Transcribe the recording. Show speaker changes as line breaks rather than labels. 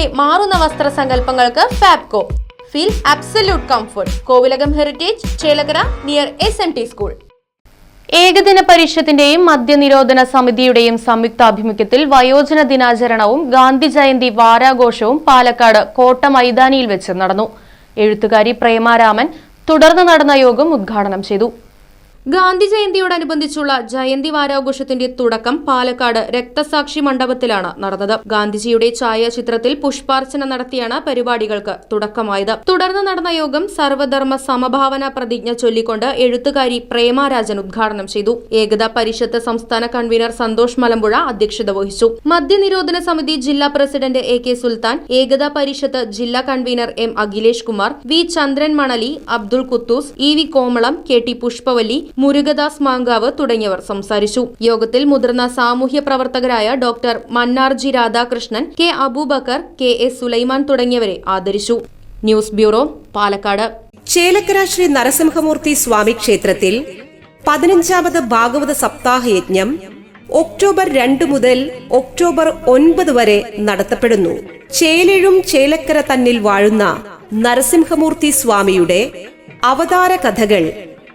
തലമുറയുടെ മാറുന്ന വസ്ത്രസങ്കല്പങ്ങൾക്ക് Fabco. Feel absolute comfort Kovilakam heritage Chelakara near S N T school ഏകദിന പരിഷത്തിന്റെയും മദ്യനിരോധന സമിതിയുടെയും സംയുക്താഭിമുഖ്യത്തിൽ വയോജന ദിനാചരണവും ഗാന്ധി ജയന്തി വാരാഘോഷവും പാലക്കാട് കോട്ട മൈതാനിയിൽ വെച്ച് നടന്നു. എഴുത്തുകാരി പ്രേമാരാമൻ തുടർന്ന് നടന്ന യോഗം ഉദ്ഘാടനം ചെയ്തു. ഗാന്ധി ജയന്തിയോടനുബന്ധിച്ചുള്ള ജയന്തി വാരാഘോഷത്തിന്റെ തുടക്കം പാലക്കാട് രക്തസാക്ഷി മണ്ഡപത്തിലാണ് നടന്നത്. ഗാന്ധിജിയുടെ ഛായാചിത്രത്തിൽ പുഷ്പാർച്ചന നടത്തിയാണ് പരിപാടികൾക്ക് തുടക്കമായത്. തുടർന്ന് നടന്ന യോഗം സർവധർമ്മ സമഭാവന പ്രതിജ്ഞ ചൊല്ലിക്കൊണ്ട് എഴുത്തുകാരി പ്രേമാരാജൻ ഉദ്ഘാടനം ചെയ്തു. ഏകതാ പരിഷത്ത് സംസ്ഥാന കൺവീനർ സന്തോഷ് മലമ്പുഴ അധ്യക്ഷത വഹിച്ചു. മദ്യനിരോധന സമിതി ജില്ലാ president A K Sultan Ekta Parishad ജില്ലാ convener M Akhilesh Kumar V Chandran Manali Abdul Kuthoos E V Komalam K T Pushpavalli Murukadas Mankavu തുടങ്ങിയവർ സംസാരിച്ചു. യോഗത്തിൽ മുതിർന്ന സാമൂഹ്യ പ്രവർത്തകരായ doctor Mannarji Radhakrishnan K Abubakar K S Sulaiman തുടങ്ങിയവരെ ആദരിച്ചു. News bureau Palakkad.
Chelakkara Sree Narasimhamurthy Swami ക്ഷേത്രത്തിൽ പതിനഞ്ചാമത് ഭാഗവത സപ്താഹ യജ്ഞം ഒക്ടോബർ രണ്ട് മുതൽ ഒക്ടോബർ ഒൻപത് വരെ നടത്തപ്പെടുന്നു. ചേലഴും ചേലക്കര തന്നിൽ വാഴുന്ന നരസിംഹമൂർത്തി സ്വാമിയുടെ അവതാര കഥകൾ